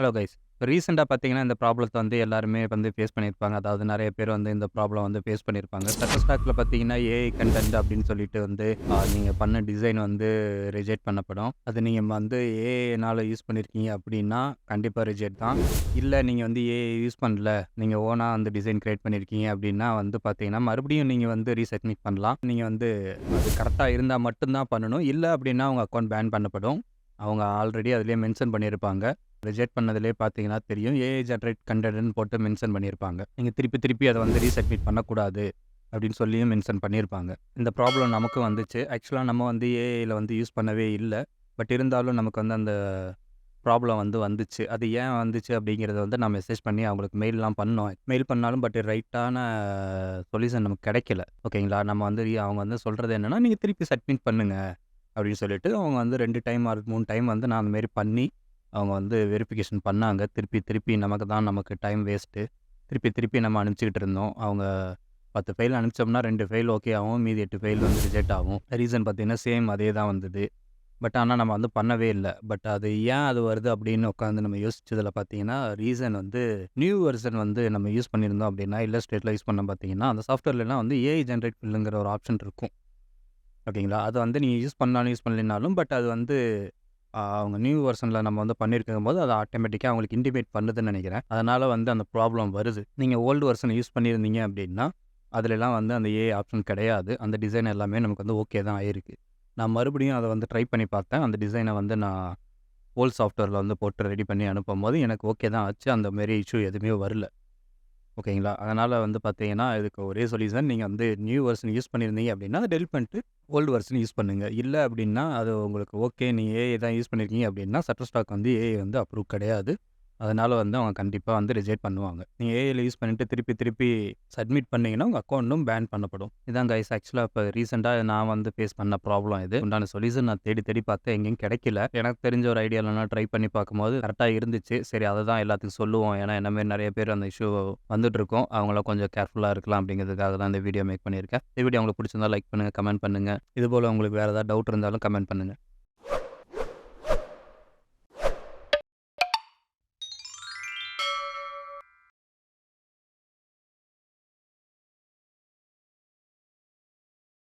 Hello guys. இப்போ ரீசென்ட்டா பார்த்தீங்கன்னா, இந்த ப்ராப்ளத்த வந்து எல்லாருமே வந்து ஃபேஸ் பண்ணியிருப்பாங்க. அதாவது நிறைய பேர் வந்து இந்த ப்ராப்ளம் வந்து ஃபேஸ் பண்ணியிருப்பாங்க. Shutterstockல பார்த்தீங்கன்னா, ஏஐ கன்டென்ட் அப்படின்னு சொல்லிட்டு வந்து நீங்கள் பண்ண டிசைன் வந்து ரிஜெக்ட் பண்ணப்படும். அது நீங்கள் வந்து ஏஐனால யூஸ் பண்ணியிருக்கீங்க அப்படின்னா, கண்டிப்பாக ரிஜெக்ட் தான். இல்லை நீங்கள் வந்து ஏஐ யூஸ் பண்ணல. நீங்கள் ஓனாக அந்த டிசைன் கிரியேட் பண்ணியிருக்கீங்க அப்படின்னா வந்து பார்த்தீங்கன்னா, மறுபடியும் நீங்கள் வந்து ரீசப்மிட் பண்ணலாம். நீங்கள் வந்து அது கரெக்டாக இருந்தால் மட்டும்தான் பண்ணணும். இல்லை அப்படின்னா உங்கள் அக்கௌண்ட் பேன் பண்ணப்படும். அவங்க ஆல்ரெடி அதிலே மென்ஷன் பண்ணியிருப்பாங்க. ரிஜெக்ட் பண்ணதுலேயே பார்த்தீங்கன்னா தெரியும். ஏஐ ஜென்ரேட் கன்டென்ட்ன்னு போட்டு மென்ஷன் பண்ணியிருப்பாங்க. நீங்கள் திருப்பி திருப்பி அதை வந்து ரீசப்மிட் பண்ணக்கூடாது அப்படின்னு சொல்லியும் மென்ஷன் பண்ணியிருப்பாங்க. இந்த ப்ராப்ளம் நமக்கும் வந்துச்சு. ஆக்சுவலாக நம்ம வந்து ஏஐயில் வந்து யூஸ் பண்ணவே இல்லை பட் இருந்தாலும் நமக்கு வந்து அந்த ப்ராப்ளம் வந்து வந்துச்சு. அது ஏன் வந்துச்சு அப்படிங்கிறத வந்து நான் மெசேஜ் பண்ணி அவங்களுக்கு மெயிலெலாம் பண்ணோம். மெயில் பண்ணாலும் பட் ரைட்டான சொல்யூஷன் நமக்கு கிடைக்கல. ஓகேங்களா? நம்ம வந்து அவங்க வந்து சொல்கிறது என்னென்னா நீங்கள் திருப்பி சப்மிட் பண்ணுங்கள் அப்படின்னு சொல்லிட்டு அவங்க வந்து ரெண்டு டைம் ஆர் 3 டைம் வந்து நான் அந்தமாரி பண்ணி, அவங்க வந்து வெரிஃபிகேஷன் பண்ணாங்க. திருப்பி திருப்பி நமக்கு தான் நமக்கு டைம் வேஸ்ட்டு. திருப்பி திருப்பி நம்ம அனுப்பிச்சிக்கிட்டு இருந்தோம். அவங்க 10 ஃபைல் அனுப்பிச்சோம்னா ரெண்டு ஃபைல் ஓகே ஆகும். மீதி எட்டு ஃபைல் வந்து ரிஜெக்ட் ஆகும். ரீசன் பார்த்தீங்கன்னா, சேம் அதே தான் வந்தது. பட் ஆனால் நம்ம வந்து பண்ணவே இல்லை பட் அது ஏன் அது வருது அப்படின்னு உட்காந்து நம்ம யோசிச்சதில் பார்த்தீங்கன்னா, ரீசன் வந்து நியூ வெர்ஷன் வந்து நம்ம யூஸ் பண்ணியிருந்தோம் அப்படின்னா, இல்லை ஸ்டேட்டில் யூஸ் பண்ண பார்த்தீங்கன்னா, அந்த சாஃப்ட்வேர்லலாம் வந்து ஏஐ ஜென்ரேட் ஃபில்லுங்கிற ஒரு ஆப்ஷன் இருக்கும். ஓகேங்களா? அது வந்து நீங்கள் யூஸ் பண்ணாலும், யூஸ் பண்ணலைனாலும் பட் அது வந்து அவங்க நியூ வெர்ஷனில் நம்ம வந்து பண்ணியிருக்கும்போது, அது ஆட்டோமேட்டிக்காக அவங்களுக்கு இன்டிமேட் பண்ணுதுன்னு நினைக்கிறேன் அதனால் வந்து அந்த ப்ராப்ளம் வருது. நீங்கள் ஓல்டு வெர்ஷன் யூஸ் பண்ணியிருந்தீங்க அப்படின்னா, அதுலலாம் வந்து அந்த ஏஐ ஆப்ஷன் கிடையாது. அந்த டிசைன் எல்லாமே நமக்கு வந்து ஓகே தான் ஆயிருக்கு. நான் மறுபடியும் அதை வந்து ட்ரை பண்ணி பார்த்தேன். அந்த டிசைனை வந்து நான் ஓல்ட் சாஃப்ட்வேரில் வந்து போட்டு ரெடி பண்ணி அனுப்பும்போது, எனக்கு ஓகே தான் ஆச்சு. அந்த மாரி இஷ்யூ எதுவுமே வரல. ஓகேங்களா? அதனால வந்து பார்த்தீங்கன்னா, இதுக்கு ஒரே சொல்யூஷன் நீங்க வந்து நியூ வெர்ஷன் யூஸ் பண்ணியிருந்தீங்க அப்படின்னா, அதை டெலிட் பண்ணிட்டு ஓல்டு வெர்ஷன் யூஸ் பண்ணுங்க. இல்ல அப்படின்னா, அது உங்களுக்கு ஓகே நீங்கள் ஏஐ தான் யூஸ் பண்ணியிருக்கீங்க அப்படின்னா, சட்டர் ஸ்டாக் வந்து ஏஐ வந்து அப்ரூவ் கிடையாது. அதனால் வந்து அவங்க கண்டிப்பாக வந்து ரிஜெக்ட் பண்ணுவாங்க. நீங்கள் ஏஐயில் யூஸ் பண்ணிட்டு திருப்பி திருப்பி சப்மிட் பண்ணிங்கன்னா உங்கள் அக்கௌண்ட்டும் பேன் பண்ணப்படும். இதான் கைஸ் ஆக்சுவலாக இப்போ ரீசெண்டாக நான் வந்து ஃபேஸ் பண்ண ப்ராப்ளம் இது. உண்டான சொல்யூஷன் நான் தேடி தேடி பார்த்தேன். எங்கேயும் கிடைக்கல. எனக்கு தெரிஞ்ச ஒரு ஐடியால ட்ரை பண்ணி பார்க்கும்போது கரெக்டாக இருந்துச்சு. சரி அதை தான் எல்லாத்துக்கும் சொல்லுவோம். ஏன்னா என்ன மாரி நிறைய பேர் அந்த இஷ்யூ வந்துட்டு இருக்கோம் அவங்கள கொஞ்சம் கேர்ஃபுல்லாக இருக்கலாம் அப்படிங்கிறதுக்காக தான் இந்த வீடியோ மேக் பண்ணியிருக்கேன். இந்த வீடியோ உங்களுக்கு பிடிச்சிருந்தா லைக் பண்ணுங்கள் கமெண்ட் பண்ணுங்க. இதுபோல உங்களுக்கு வேறு ஏதாவது டவுட் இருந்தாலும் கமெண்ட் பண்ணுங்கள்